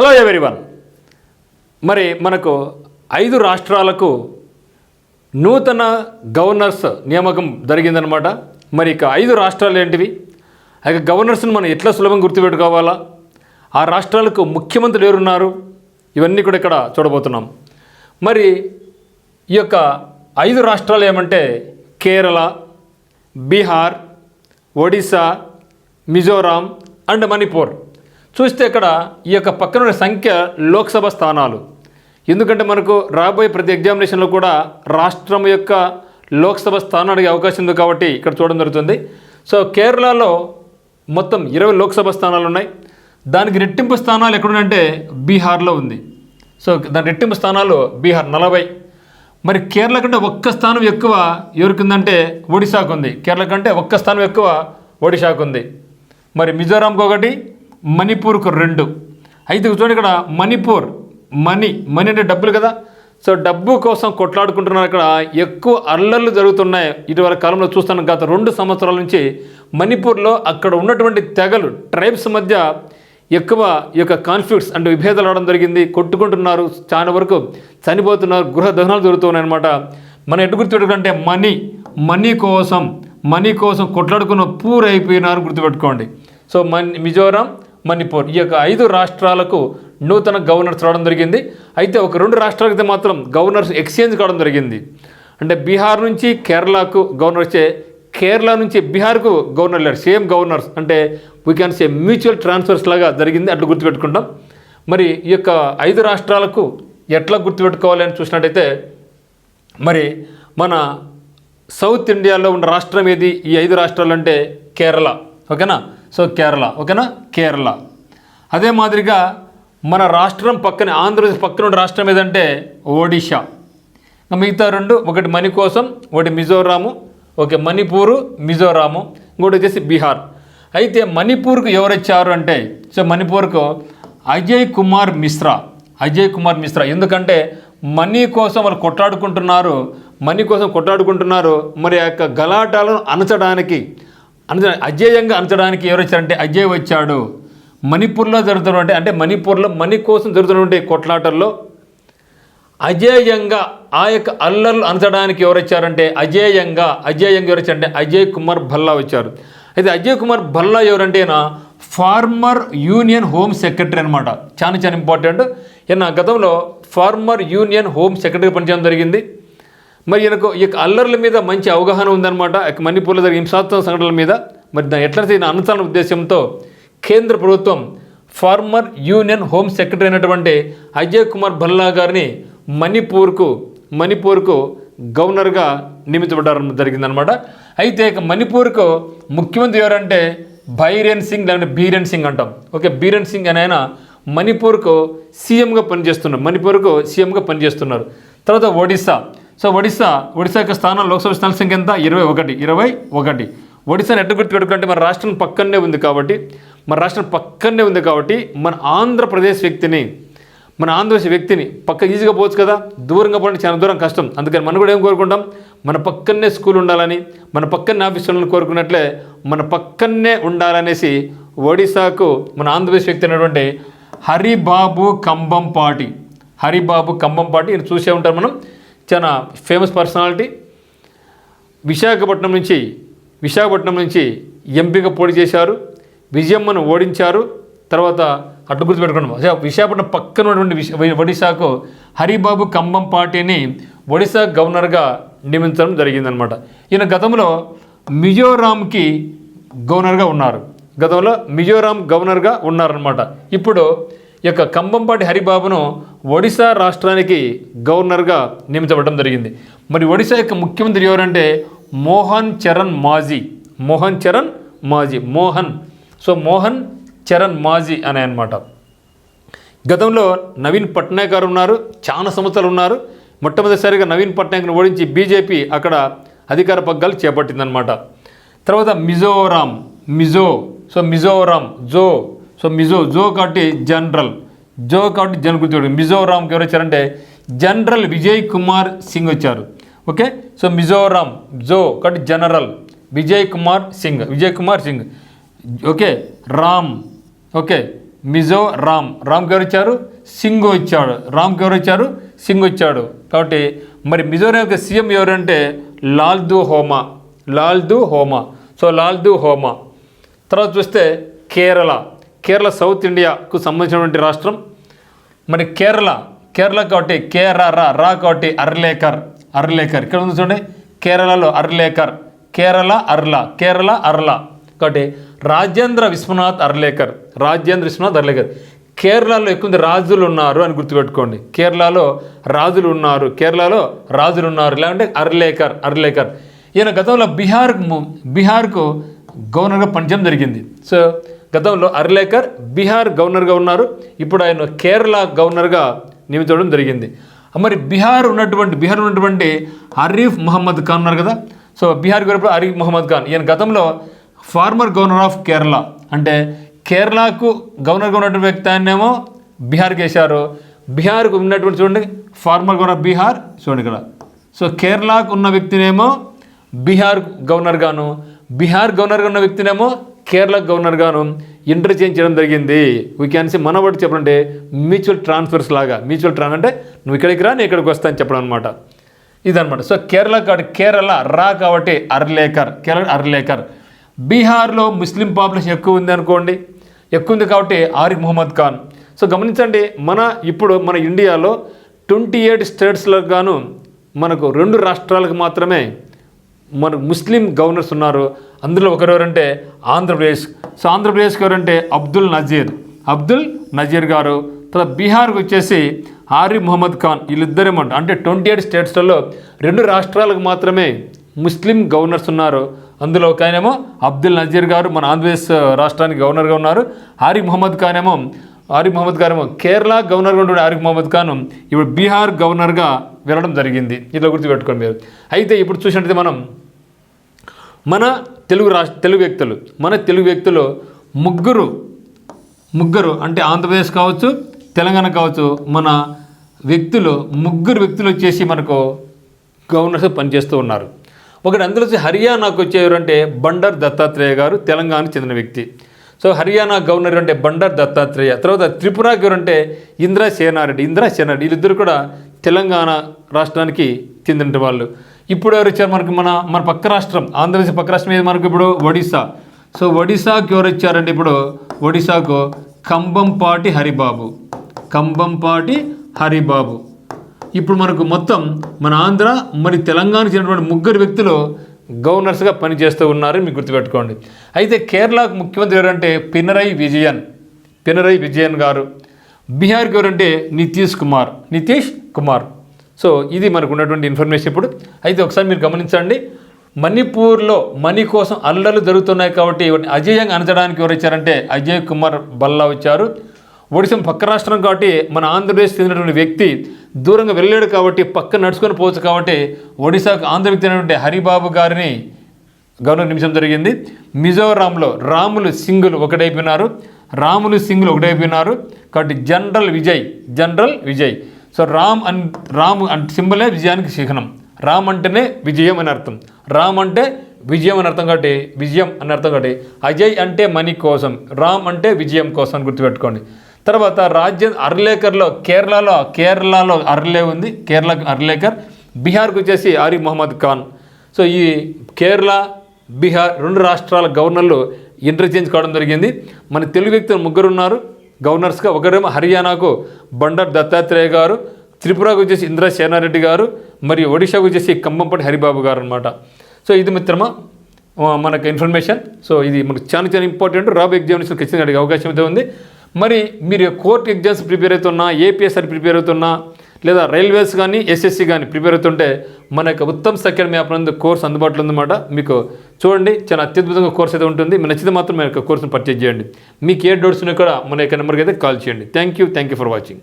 Hello everyone మరి మనకు ఐదు రాష్ట్రాలకు నూతన గవర్నర్స్ నియామకం జరిగిందనమాట మరి ఇక ఐదు రాష్ట్రాలు ఏంటివి? ఆ యొక్క గవర్నర్స్ని మనం ఎట్లా సులభంగా గుర్తుపెట్టుకోవాలా? ఆ రాష్ట్రాలకు ముఖ్యమంత్రులు ఎవరున్నారు? ఇవన్నీ కూడా ఇక్కడ చూడబోతున్నాం. మరి ఈ యొక్క ఐదు రాష్ట్రాలు ఏమంటే కేరళ బీహార్ ఒడిశా మిజోరాం అండ్ మణిపూర్. చూస్తే ఇక్కడ ఈ యొక్క పక్కన సంఖ్య లోక్సభ స్థానాలు. ఎందుకంటే మనకు రాబోయే ప్రతి ఎగ్జామినేషన్లో కూడా రాష్ట్రం యొక్క లోక్సభ స్థానం అడిగే అవకాశం ఉంది కాబట్టి ఇక్కడ చూడడం జరుగుతుంది. సో కేరళలో మొత్తం ఇరవై లోక్సభ స్థానాలు ఉన్నాయి. దానికి రెట్టింపు స్థానాలు ఎక్కడున్నాయంటే బీహార్లో ఉంది. సో దాని రెట్టింపు స్థానాలు బీహార్ నలభై. మరి కేరళ కంటే ఒక్క స్థానం ఎక్కువ ఎవరికి ఉందంటే ఒడిశాకు ఉంది కేరళ కంటే ఒక్క స్థానం ఎక్కువ ఒడిశాకు ఉంది మరి మిజోరాంకి ఒకటి మణిపూర్కు రెండు. అయితే చూడండి ఇక్కడ. మణిపూర్ మనీ మనీ అంటే డబ్బులు కదా? సో డబ్బు కోసం కొట్లాడుకుంటున్నారు ఇక్కడ ఎక్కువ అల్లర్లు జరుగుతున్నాయి ఇటీవల కాలంలో చూస్తాను. గత రెండు సంవత్సరాల నుంచి మణిపూర్లో అక్కడ ఉన్నటువంటి తెగలు ట్రైబ్స్ మధ్య ఎక్కువ ఈ యొక్క కాన్ఫ్లిక్ట్స్ అంటే విభేదాలు రావడం జరిగింది. కొట్టుకుంటున్నారు. చాలా వరకు చనిపోతున్నారు. గృహ దహనాలు జరుగుతున్నాయి అనమాట మనం ఎటు గుర్తుపెట్టుకుంటే మనీ మనీ కోసం మనీ కోసం కొట్లాడుకున్న పూర్ అయిపోయినారు గుర్తుపెట్టుకోండి. సో మన్ మిజోరాం మణిపూర్. ఈ యొక్క ఐదు రాష్ట్రాలకు నూతన గవర్నర్స్ రావడం జరిగింది. అయితే ఒక రెండు రాష్ట్రాలకైతే మాత్రం గవర్నర్స్ ఎక్స్చేంజ్ కావడం జరిగింది. అంటే బీహార్ నుంచి కేరళకు గవర్నర్ వచ్చే కేరళ నుంచి బీహార్కు గవర్నర్ లేరు. Same governors. అంటే we can say mutual transfers లాగా జరిగింది. అట్లా గుర్తుపెట్టుకుంటాం. మరి ఈ యొక్క ఐదు రాష్ట్రాలకు ఎట్లా గుర్తుపెట్టుకోవాలి అని చూసినట్టయితే మరి మన సౌత్ ఇండియాలో ఉన్న రాష్ట్రం ఏది? ఈ ఐదు రాష్ట్రాలు అంటే కేరళ. ఓకేనా? సో కేరళ ఓకేనా? కేరళ. అదే మాదిరిగా మన రాష్ట్రం పక్కన ఆంధ్రప్రదేశ్ పక్కన ఉన్న రాష్ట్రం ఏదంటే ఒడిషా మిగతా రెండు ఒకటి మణి కోసం ఒకటి మిజోరాము ఓకే మణిపూరు మిజోరాము ఇంకోటి వచ్చేసి బీహార్. అయితే మణిపూర్కు ఎవరొచ్చారు అంటే సో మణిపూర్కు అజయ్ కుమార్ మిశ్రా అజయ్ కుమార్ మిశ్రా. ఎందుకంటే మనీ కోసం వాళ్ళు కొట్లాడుకుంటున్నారు మనీ కోసం కొట్లాడుకుంటున్నారు మరి ఆ యొక్క గలాటాలను అనచడానికి అణచ అజేయంగా అంచడానికి ఎవరు వచ్చారంటే అజయ్ వచ్చాడు. మణిపూర్లో జరుగుతున్నటువంటి అంటే మణిపూర్లో మణి కోసం జరుగుతున్నటువంటి కొట్లాటల్లో అజేయంగా ఆ యొక్క అల్లర్లు అనచడానికి ఎవరు వచ్చారంటే అజేయంగా అజేయంగా ఎవరు వచ్చారంటే అజయ్ కుమార్ భల్లా వచ్చారు. అయితే అజయ్ కుమార్ భల్లా ఎవరంటేనా ఫార్మర్ యూనియన్ హోమ్ సెక్రటరీ అనమాట చాలా చాలా ఇంపార్టెంట్. ఈయన గతంలో ఫార్మర్ యూనియన్ హోమ్ సెక్రటరీ పనిచేయడం జరిగింది. మరి ఈయనకు ఈ అల్లర్ల మీద మంచి అవగాహన ఉందన్నమాట. మణిపూర్లో జరిగే హింసాత్మక సంఘటనల మీద. మరి దాన్ని ఎట్లా ఈయన అనుసరణ ఉద్దేశంతో కేంద్ర ప్రభుత్వం ఫార్మర్ యూనియన్ హోమ్ సెక్రటరీ అయినటువంటి అజయ్ కుమార్ భల్లా గారిని మణిపూర్కు మణిపూర్కు గవర్నర్గా నియమించబడ్డారు జరిగిందనమాట అయితే ఇక మణిపూర్కు ముఖ్యమంత్రి ఎవరంటే భైరేన్ సింగ్ లేదంటే బీరేన్ సింగ్ అంటాం. ఓకే బీరేన్ సింగ్ అని ఆయన మణిపూర్కు సీఎంగా పనిచేస్తున్నారు. మణిపూర్కు సీఎంగా పనిచేస్తున్నారు. తర్వాత ఒడిస్సా సో ఒడిశా ఒడిశా యొక్క స్థానం లోక్సభ స్థానాల సంఖ్య ఎంత? ఇరవై ఒకటి ఇరవై ఒకటి. ఒడిశాని ఎట్టు గుర్తుపెట్టుకుంటే మన రాష్ట్రం పక్కనే ఉంది కాబట్టి మన రాష్ట్రం పక్కనే ఉంది కాబట్టి మన ఆంధ్రప్రదేశ్ వ్యక్తిని మన ఆంధ్రప్రదేశ్ వ్యక్తిని పక్క ఈజీగా పోవచ్చు కదా? దూరంగా పోవడానికి చాలా దూరం కష్టం. అందుకని మనం కూడా ఏం కోరుకుంటాం? మన పక్కనే స్కూల్ ఉండాలని మన పక్కనే ఆఫీస్ ఉండాలని కోరుకున్నట్లే మన పక్కనే ఉండాలనేసి ఒడిశాకు మన ఆంధ్రప్రదేశ్ వ్యక్తి అయినటువంటి హరిబాబు కంబంపాటి హరిబాబు కంబంపాటి ఈయన చూసే ఉంటారు మనం. చాలా ఫేమస్ పర్సనాలిటీ విశాఖపట్నం నుంచి విశాఖపట్నం నుంచి ఎంపీగా పోటీ చేశారు. విజయమ్మను ఓడించారు. తర్వాత అడ్డు గుర్తుపెట్టుకున్నాం విశాఖపట్నం పక్కన ఉన్నటువంటి ఒడిశాకు హరిబాబు కంబం పార్టీని ఒడిశా గవర్నర్గా నియమించడం జరిగిందనమాట ఈయన గతంలో మిజోరాంకి గవర్నర్గా ఉన్నారు. గతంలో మిజోరాం గవర్నర్గా ఉన్నారనమాట ఇప్పుడు యొక్క కంబంపాటి హరిబాబును ఒడిశా రాష్ట్రానికి గవర్నర్గా నియమించబడడం జరిగింది. మరి ఒడిశా యొక్క ముఖ్యమంత్రి ఎవరంటే మోహన్ చరణ్ మాజీ. మోహన్ చరణ్ మాజీ. మోహన్. సో మోహన్ చరణ్ మాజీ అనే అనమాట గతంలో నవీన్ పట్నాయక్ గారు ఉన్నారు చాలా సంవత్సరాలు ఉన్నారు. మొట్టమొదటిసారిగా నవీన్ పట్నాయక్ను ఓడించి బీజేపీ అక్కడ అధికార పగ్గాలు చేపట్టిందనమాట తర్వాత మిజోరాం మిజో. సో మిజోరాం జో. సో మిజో జో కాబట్టి జనరల్. జో కాబట్టి జన్ గుర్తు మిజోరాంకి ఎవరు వచ్చారంటే జనరల్ విజయ్ కుమార్ సింగ్ వచ్చారు. ఓకే? సో మిజోరాం జో కాబట్టి general Vijay Kumar Singh. Vijay Kumar Singh. Okay? Ram. Okay? Mizo Ram రామ్కి ఎవరు వచ్చారు? సింగ్ వచ్చాడు. రామ్కి ఎవరు వచ్చారు? సింగ్ వచ్చాడు. కాబట్టి మరి మిజోరాం యొక్క సీఎం ఎవరంటే లాల్దు హోమా. లాల్దు హోమా. సో లాల్దు హోమా. తర్వాత చూస్తే కేరళ. కేరళ సౌత్ ఇండియాకు సంబంధించినటువంటి రాష్ట్రం. మరి కేరళ కేరళ కాబట్టి కేరరా రా రా కాబట్టి అర్లేకర్ అర్లేకర్. ఇక్కడ ఉంది చూడండి కేరళలో అర్లేకర్ కేరళ అర్ల కేరళ అర్ల. కాబట్టి రాజేంద్ర విశ్వనాథ్ అర్లేకర్ రాజేంద్ర విశ్వనాథ్ అర్లేకర్. కేరళలో ఎక్కువ మంది రాజులు ఉన్నారు అని గుర్తుపెట్టుకోండి. కేరళలో రాజులు ఉన్నారు కేరళలో రాజులు ఉన్నారు. లేదంటే అర్లేకర్ అర్లేకర్. ఈయన గతంలో బీహార్ బీహార్కు గవర్నర్గా పనిచేయడం జరిగింది. సో గతంలో అర్లేకర్ బీహార్ గవర్నర్గా ఉన్నారు. ఇప్పుడు ఆయన కేరళ గవర్నర్గా నియమించడం జరిగింది. మరి బీహార్ ఉన్నటువంటి బీహార్ ఉన్నటువంటి అరీఫ్ మహమ్మద్ ఖాన్ ఉన్నారు కదా. సో బీహార్ గవర్నర్ అరీఫ్ మహమ్మద్ ఖాన్ ఈయన గతంలో ఫార్మర్ గవర్నర్ ఆఫ్ కేరళ అంటే కేరళకు గవర్నర్గా ఉన్నటువంటి వ్యక్తి ఆయనేమో బీహార్కి వేశారు. బీహార్కు ఉన్నటువంటి చూడండి ఫార్మర్ గవర్నర్ ఆఫ్ బీహార్ చూడండి ఇక్కడ. సో కేరళకు ఉన్న వ్యక్తినేమో బీహార్ గవర్నర్ గాను బీహార్ గవర్నర్గా ఉన్న వ్యక్తినేమో కేరళ గవర్నర్ గాను ఇంటర్చేంజ్ చేయడం జరిగింది. వీ క్యాన్ సి మన వాటి చెప్పాలంటే మ్యూచువల్ ట్రాన్స్ఫర్స్ లాగా. మ్యూచువల్ ట్రాన్ అంటే నువ్వు ఇక్కడికి రా నేను ఇక్కడికి వస్తా అని చెప్పడం అనమాట ఇదనమాట సో కేరళ కాబట్టి కేరళ రా కాబట్టి అర్లేకర్ కేరళ అర్లేకర్. బీహార్లో ముస్లిం పాపులేషన్ ఎక్కువ ఉంది అనుకోండి. ఎక్కువ ఉంది కాబట్టి ఆరిఫ్ మొహమ్మద్ ఖాన్. సో గమనించండి మన ఇప్పుడు మన ఇండియాలో ట్వంటీ ఎయిట్ స్టేట్స్లో గాను మనకు రెండు రాష్ట్రాలకు మాత్రమే మన ముస్లిం గవర్నర్స్ ఉన్నారు. అందులో ఒకరెవరంటే ఆంధ్రప్రదేశ్. సో ఆంధ్రప్రదేశ్కి ఎవరంటే అబ్దుల్ నజీర్. అబ్దుల్ నజీర్ గారు. తర్వాత బీహార్కి వచ్చేసి ఆరిఫ్ మొహమ్మద్ ఖాన్ వీళ్ళిద్దరేమంట అంటే ట్వంటీ ఎయిట్ స్టేట్స్లలో రెండు రాష్ట్రాలకు మాత్రమే ముస్లిం గవర్నర్స్ ఉన్నారు. అందులో ఒక ఆయనేమో అబ్దుల్ నజీర్ గారు మన ఆంధ్రప్రదేశ్ రాష్ట్రానికి గవర్నర్గా ఉన్నారు. ఆరిఫ్ మొహమ్మద్ ఖాన్ ఏమో ఆరిఫ్ మహమ్మద్ ఖాన్ ఏమో కేరళ గవర్నర్గా ఉండే ఆరిఫ్ మహమ్మద్ ఖాన్ ఇప్పుడు బీహార్ గవర్నర్గా వెళ్ళడం జరిగింది. ఇట్లా గుర్తుపెట్టుకోండి మీరు. అయితే ఇప్పుడు చూసినట్టయితే మనం మన తెలుగు రాష్ట్ర తెలుగు వ్యక్తులు మన తెలుగు వ్యక్తులు ముగ్గురు ముగ్గురు అంటే ఆంధ్రప్రదేశ్ కావచ్చు తెలంగాణ కావచ్చు మన వ్యక్తులు ముగ్గురు వ్యక్తులు వచ్చేసి మనకు గవర్నర్స్ పనిచేస్తూ ఉన్నారు. ఒకటి అందులో వచ్చి హర్యానాకు వచ్చేవారంటే బండర్ దత్తాత్రేయ గారు తెలంగాణకు చెందిన వ్యక్తి. సో హర్యానా గవర్నర్ అంటే బండర్ దత్తాత్రేయ. తర్వాత త్రిపుర అంటే ఇంద్రా సేనారెడ్డి ఇంద్రా సేనారెడ్డి. వీళ్ళిద్దరు కూడా తెలంగాణ రాష్ట్రానికి చెందిన వాళ్ళు. ఇప్పుడు ఎవరు వచ్చారు మనకు మన మన పక్క రాష్ట్రం ఆంధ్రప్రదేశ్ పక్క రాష్ట్రం ఏది మనకు ఇప్పుడు? ఒడిశా. సో ఒడిశాకు ఎవరు వచ్చారంటే ఇప్పుడు ఒడిశాకు కంబంపాటి హరిబాబు. కంబంపాటి హరిబాబు. ఇప్పుడు మనకు మొత్తం మన ఆంధ్ర మరి తెలంగాణకు చెందినటువంటి ముగ్గురు వ్యక్తులు గవర్నర్స్గా పనిచేస్తూ ఉన్నారని మీకు గుర్తుపెట్టుకోండి. అయితే కేరళకు ముఖ్యమంత్రి ఎవరంటే పినరై విజయన్. పినరై విజయన్ గారు. బీహార్కి ఎవరంటే నితీష్ కుమార్. నితీష్ కుమార్. సో ఇది మనకు ఉన్నటువంటి ఇన్ఫర్మేషన్ ఇప్పుడు. అయితే ఒకసారి మీరు గమనించండి. మణిపూర్లో మనీ కోసం అల్లర్లు జరుగుతున్నాయి కాబట్టి అజేయంగా అనచడానికి ఎవరు వచ్చారంటే అజయ్ కుమార్ బల్లా వచ్చారు. ఒడిశా పక్క రాష్ట్రం కాబట్టి మన ఆంధ్రప్రదేశ్ చెందినటువంటి వ్యక్తి దూరంగా వెళ్ళాడు కాబట్టి పక్క నడుచుకొని పోవచ్చు కాబట్టి ఒడిశాకు ఆంధ్ర వ్యక్తి హరిబాబు గారిని గవర్నర్ నిమిషం జరిగింది. మిజోరాంలో రాములు సింగులు ఒకటైపోయినారు. రాములు సింగ్లు ఒకటైపోయినారు. కాబట్టి general Vijay general Vijay. So Ram అన్ రామ్ అంటే సింబలే విజయానికి చిహ్నం. రామ్ అంటేనే విజయం అని అర్థం. రామ్ అంటే విజయం అని అర్థం కాబట్టి విజయం అని అర్థం కాబట్టి అజయ్ అంటే మనీ కోసం రామ్ అంటే విజయం కోసం అని గుర్తుపెట్టుకోండి. తర్వాత రాజ్య అర్లేకర్లో కేరళలో కేరళలో అర్లే ఉంది కేరళ అర్లేకర్. బీహార్కి వచ్చేసి ఆరిఫ్ మహమ్మద్ ఖాన్. సో ఈ కేరళ బీహార్ రెండు రాష్ట్రాల గవర్నర్లు ఇంటర్చేంజ్ కావడం జరిగింది. మన తెలుగు వ్యక్తులు ముగ్గురు ఉన్నారు గవర్నర్స్గా ఒకరేమో హర్యానాకు బండర్ దత్తాత్రేయ గారు త్రిపురకు వచ్చేసి ఇంద్ర సేనారెడ్డి గారు మరియు ఒడిశాకు వచ్చేసి కంబంపటి హరిబాబు గారు అనమాట సో ఇది మిత్రమా? మనకు ఇన్ఫర్మేషన్ సో ఇది మనకు చాలా చాలా ఇంపార్టెంట్ రాబ్ ఎగ్జామినేషన్ ఖచ్చితంగా అడిగే అవకాశం అయితే ఉంది. మరి మీరు కోర్ట్ ఎగ్జామ్స్ ప్రిపేర్ అవుతున్నా ఏపీఎస్ఆర్ ప్రిపేర్ అవుతున్నా లేదా రైల్వేస్ కానీ ఎస్ఎస్సి కానీ ప్రిపేర్ అవుతుంటే మన యొక్క ఉత్తమ్ సెకండ్ మ్యాప్ నందు కోర్స్ అందుబాటులో ఉందన్నమాట. మీకు చూడండి చాలా అత్యద్భుతంగా కోర్స్ అయితే ఉంటుంది. మీ నచ్చితే మాత్రం మీ యొక్క కోర్సును పర్చేజ్ చేయండి. మీకు ఏ డౌట్స్ ఉన్నా కూడా మన యొక్క నెంబర్కి అయితే కాల్ చేయండి. Thank you thank you for watching